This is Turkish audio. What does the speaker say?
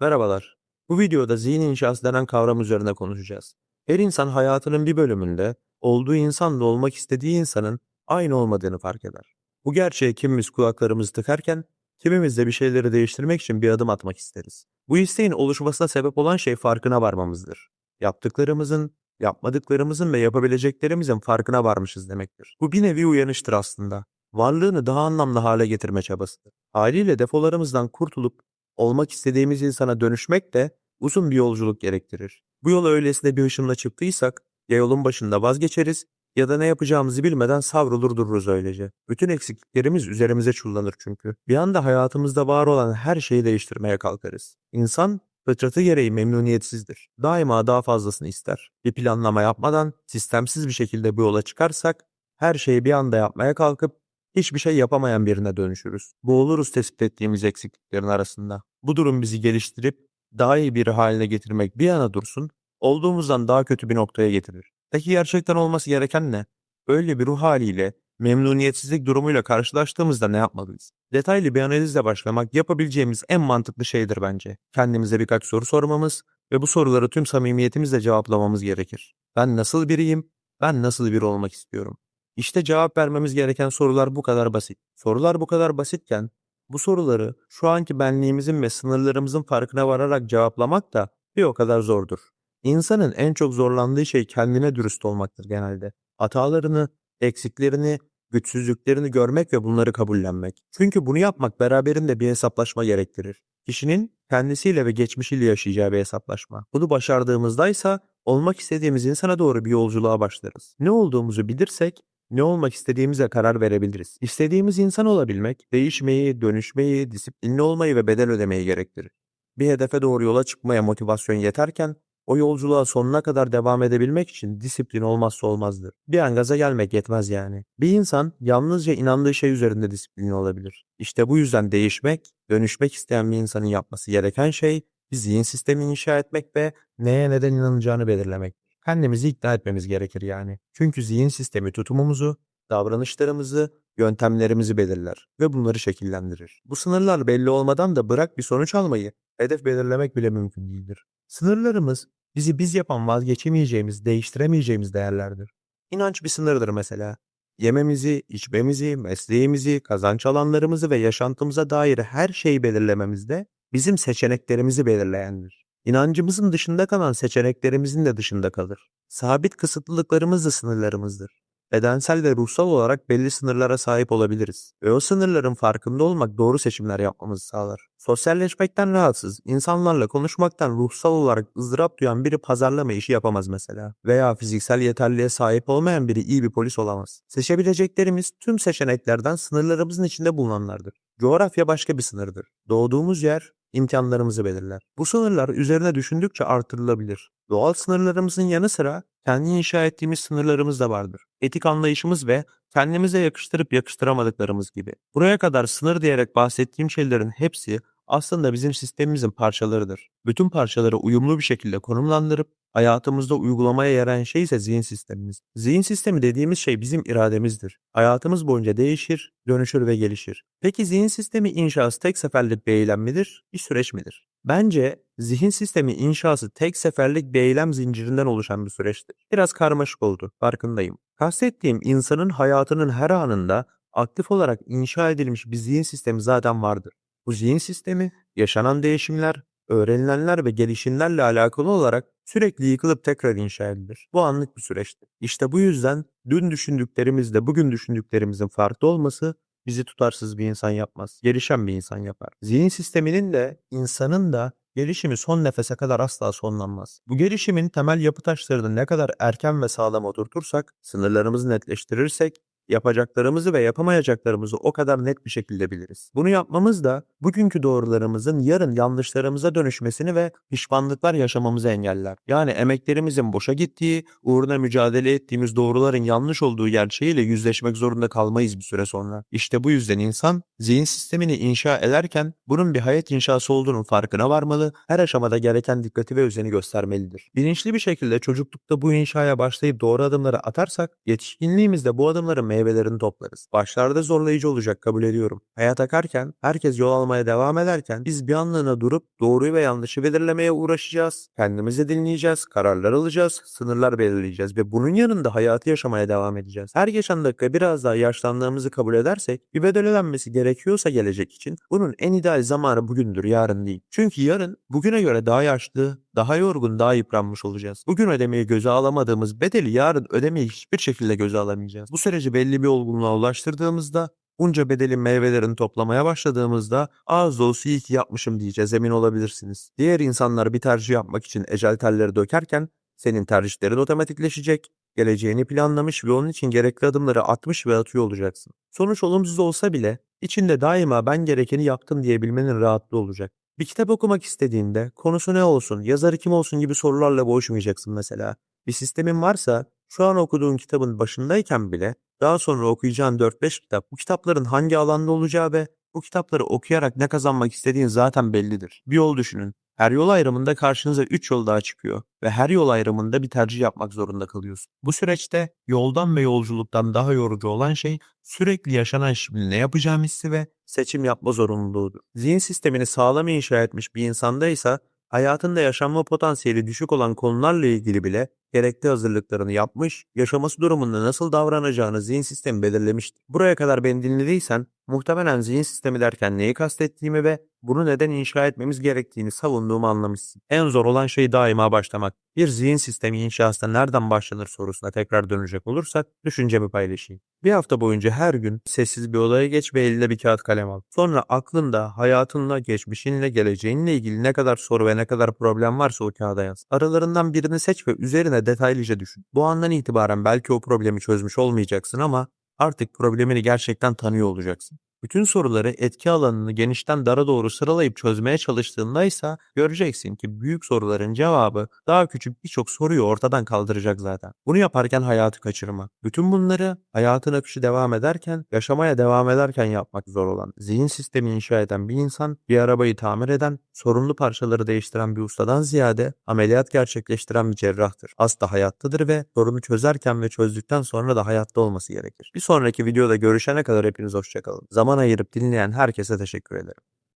Merhabalar. Bu videoda zihin inşası denen kavram üzerine konuşacağız. Her insan hayatının bir bölümünde olduğu insanla olmak istediği insanın aynı olmadığını fark eder. Bu gerçeğe kimimiz kulaklarımızı tıkarken kimimiz de bir şeyleri değiştirmek için bir adım atmak isteriz. Bu isteğin oluşmasına sebep olan şey farkına varmamızdır. Yaptıklarımızın, yapmadıklarımızın ve yapabileceklerimizin farkına varmışız demektir. Bu bir nevi uyanıştır aslında. Varlığını daha anlamlı hale getirme çabasıdır. Haliyle defolarımızdan kurtulup olmak istediğimiz insana dönüşmek de uzun bir yolculuk gerektirir. Bu yola öylesine bir ışınla çıktıysak ya yolun başında vazgeçeriz ya da ne yapacağımızı bilmeden savrulur dururuz öylece. Bütün eksikliklerimiz üzerimize çullanır çünkü. Bir anda hayatımızda var olan her şeyi değiştirmeye kalkarız. İnsan fıtratı gereği memnuniyetsizdir. Daima daha fazlasını ister. Bir planlama yapmadan sistemsiz bir şekilde bu yola çıkarsak her şeyi bir anda yapmaya kalkıp hiçbir şey yapamayan birine dönüşürüz. Boğuluruz tespit ettiğimiz eksikliklerin arasında. Bu durum bizi geliştirip daha iyi biri haline getirmek bir yana dursun, olduğumuzdan daha kötü bir noktaya getirir. Peki gerçekten olması gereken ne? Böyle bir ruh haliyle, memnuniyetsizlik durumuyla karşılaştığımızda ne yapmalıyız? Detaylı bir analizle başlamak yapabileceğimiz en mantıklı şeydir bence. Kendimize birkaç soru sormamız ve bu soruları tüm samimiyetimizle cevaplamamız gerekir. Ben nasıl biriyim? Ben nasıl biri olmak istiyorum? İşte cevap vermemiz gereken sorular bu kadar basit. Sorular bu kadar basitken bu soruları şu anki benliğimizin ve sınırlarımızın farkına vararak cevaplamak da bir o kadar zordur. İnsanın en çok zorlandığı şey kendine dürüst olmaktır genelde. Hatalarını, eksiklerini, güçsüzlüklerini görmek ve bunları kabullenmek. Çünkü bunu yapmak beraberinde bir hesaplaşma gerektirir. Kişinin kendisiyle ve geçmişiyle yaşayacağı bir hesaplaşma. Bunu başardığımızda ise olmak istediğimiz insana doğru bir yolculuğa başlarız. Ne olduğumuzu bilirsek ne olmak istediğimize karar verebiliriz. İstediğimiz insan olabilmek, değişmeyi, dönüşmeyi, disiplinli olmayı ve bedel ödemeyi gerektirir. Bir hedefe doğru yola çıkmaya motivasyon yeterken, o yolculuğa sonuna kadar devam edebilmek için disiplin olmazsa olmazdır. Bir an gaza gelmek yetmez yani. Bir insan yalnızca inandığı şey üzerinde disiplinli olabilir. İşte bu yüzden değişmek, dönüşmek isteyen bir insanın yapması gereken şey bir zihin sistemi inşa etmek ve neye neden inanacağını belirlemek. Kendimizi ikna etmemiz gerekir yani. Çünkü zihin sistemi tutumumuzu, davranışlarımızı, yöntemlerimizi belirler ve bunları şekillendirir. Bu sınırlar belli olmadan da bırak bir sonuç almayı, hedef belirlemek bile mümkün değildir. Sınırlarımız bizi biz yapan vazgeçemeyeceğimiz, değiştiremeyeceğimiz değerlerdir. İnanç bir sınırdır mesela. Yememizi, içmemizi, mesleğimizi, kazanç alanlarımızı ve yaşantımıza dair her şeyi belirlememizde bizim seçeneklerimizi belirleyendir. İnancımızın dışında kalan seçeneklerimizin de dışında kalır. Sabit kısıtlılıklarımız da sınırlarımızdır. Bedensel ve ruhsal olarak belli sınırlara sahip olabiliriz. Ve o sınırların farkında olmak doğru seçimler yapmamızı sağlar. Sosyalleşmekten rahatsız, insanlarla konuşmaktan ruhsal olarak ızdırap duyan biri pazarlama işi yapamaz mesela. Veya fiziksel yeterliğe sahip olmayan biri iyi bir polis olamaz. Seçebileceklerimiz tüm seçeneklerden sınırlarımızın içinde bulunanlardır. Coğrafya başka bir sınırdır. Doğduğumuz yer imkanlarımızı belirler. Bu sınırlar üzerine düşündükçe artırılabilir. Doğal sınırlarımızın yanı sıra kendi inşa ettiğimiz sınırlarımız da vardır. Etik anlayışımız ve kendimize yakıştırıp yakıştıramadıklarımız gibi. Buraya kadar sınır diyerek bahsettiğim şeylerin hepsi aslında bizim sistemimizin parçalarıdır. Bütün parçaları uyumlu bir şekilde konumlandırıp hayatımızda uygulamaya yarayan şey ise zihin sistemimiz. Zihin sistemi dediğimiz şey bizim irademizdir. Hayatımız boyunca değişir, dönüşür ve gelişir. Peki zihin sistemi inşası tek seferlik bir eylem midir, bir süreç midir? Bence zihin sistemi inşası tek seferlik bir eylem zincirinden oluşan bir süreçtir. Biraz karmaşık oldu, farkındayım. Kastettiğim insanın hayatının her anında aktif olarak inşa edilmiş bir zihin sistemi zaten vardır. Bu zihin sistemi yaşanan değişimler, öğrenilenler ve gelişimlerle alakalı olarak sürekli yıkılıp tekrar inşa edilir. Bu anlık bir süreçtir. İşte bu yüzden dün düşündüklerimizle bugün düşündüklerimizin farklı olması bizi tutarsız bir insan yapmaz. Gelişen bir insan yapar. Zihin sisteminin de insanın da gelişimi son nefese kadar asla sonlanmaz. Bu gelişimin temel yapı taşlarını ne kadar erken ve sağlam oturtursak, sınırlarımızı netleştirirsek yapacaklarımızı ve yapamayacaklarımızı o kadar net bir şekilde biliriz. Bunu yapmamız da bugünkü doğrularımızın yarın yanlışlarımıza dönüşmesini ve pişmanlıklar yaşamamızı engeller. Yani emeklerimizin boşa gittiği, uğruna mücadele ettiğimiz doğruların yanlış olduğu gerçeğiyle yüzleşmek zorunda kalmayız bir süre sonra. İşte bu yüzden insan zihin sistemini inşa ederken bunun bir hayat inşası olduğunun farkına varmalı, her aşamada gereken dikkati ve özeni göstermelidir. Bilinçli bir şekilde çocuklukta bu inşaya başlayıp doğru adımları atarsak, yetişkinliğimizde bu adımların meyvelerini toplarız. Başlarda zorlayıcı olacak kabul ediyorum. Hayat akarken herkes yol almaya yaşamaya devam ederken biz bir anlığına durup doğruyu ve yanlışı belirlemeye uğraşacağız. Kendimizi dinleyeceğiz, kararlar alacağız, sınırlar belirleyeceğiz ve bunun yanında hayatı yaşamaya devam edeceğiz. Her geçen dakika biraz daha yaşlandığımızı kabul edersek bir bedel ödenmesi gerekiyorsa gelecek için bunun en ideal zamanı bugündür, yarın değil. Çünkü yarın bugüne göre daha yaşlı, daha yorgun, daha yıpranmış olacağız. Bugün ödemeyi göze alamadığımız bedeli yarın ödemeyi hiçbir şekilde göze alamayacağız. Bu süreci belli bir olgunluğa ulaştırdığımızda bunca bedelin meyvelerini toplamaya başladığımızda ağız dolusu iyi ki yapmışım diyeceğiz emin olabilirsiniz. Diğer insanlar bir tercih yapmak için ecel telleri dökerken senin tercihlerin otomatikleşecek, geleceğini planlamış ve onun için gerekli adımları atmış ve atıyor olacaksın. Sonuç olumsuz olsa bile içinde daima ben gerekeni yaptım diyebilmenin rahatlığı olacak. Bir kitap okumak istediğinde konusu ne olsun, yazarı kim olsun gibi sorularla boğuşmayacaksın mesela. Bir sistemin varsa şu an okuduğun kitabın başındayken bile daha sonra okuyacağın 4-5 kitap bu kitapların hangi alanda olacağı ve bu kitapları okuyarak ne kazanmak istediğin zaten bellidir. Bir yol düşünün. Her yol ayrımında karşınıza 3 yol daha çıkıyor ve her yol ayrımında bir tercih yapmak zorunda kalıyorsun. Bu süreçte yoldan ve yolculuktan daha yorucu olan şey sürekli yaşanan şimdi ne yapacağım hissi ve seçim yapma zorunluluğudur. Zihin sistemini sağlam inşa etmiş bir insanda ise hayatında yaşanma potansiyeli düşük olan konularla ilgili bile gerekli hazırlıklarını yapmış, yaşaması durumunda nasıl davranacağını zihin sistemi belirlemiştir. Buraya kadar beni dinlediysen muhtemelen zihin sistemi derken neyi kastettiğimi ve bunu neden inşa etmemiz gerektiğini savunduğumu anlamışsın. En zor olan şey daima başlamak. Bir zihin sistemi inşasında nereden başlanır sorusuna tekrar dönecek olursak düşüncemi paylaşayım. Bir hafta boyunca her gün sessiz bir odaya geç ve elinde bir kağıt kalem al. Sonra aklında, hayatınla, geçmişinle, geleceğinle ilgili ne kadar soru ve ne kadar problem varsa o kağıda yaz. Aralarından birini seç ve üzerine detaylıca düşün. Bu andan itibaren belki o problemi çözmüş olmayacaksın ama artık problemini gerçekten tanıyor olacaksın. Bütün soruları etki alanını genişten dara doğru sıralayıp çözmeye çalıştığında ise göreceksin ki büyük soruların cevabı daha küçük birçok soruyu ortadan kaldıracak zaten. Bunu yaparken hayatı kaçırma. Bütün bunları hayatın akışı devam ederken, yaşamaya devam ederken yapmak zor olan, zihin sistemi inşa eden bir insan, bir arabayı tamir eden, sorunlu parçaları değiştiren bir ustadan ziyade ameliyat gerçekleştiren bir cerrahtır. Hasta hayattadır ve sorunu çözerken ve çözdükten sonra da hayatta olması gerekir. Bir sonraki videoda görüşene kadar hepiniz hoşçakalın. Zaman ayırıp dinleyen herkese teşekkür ederim.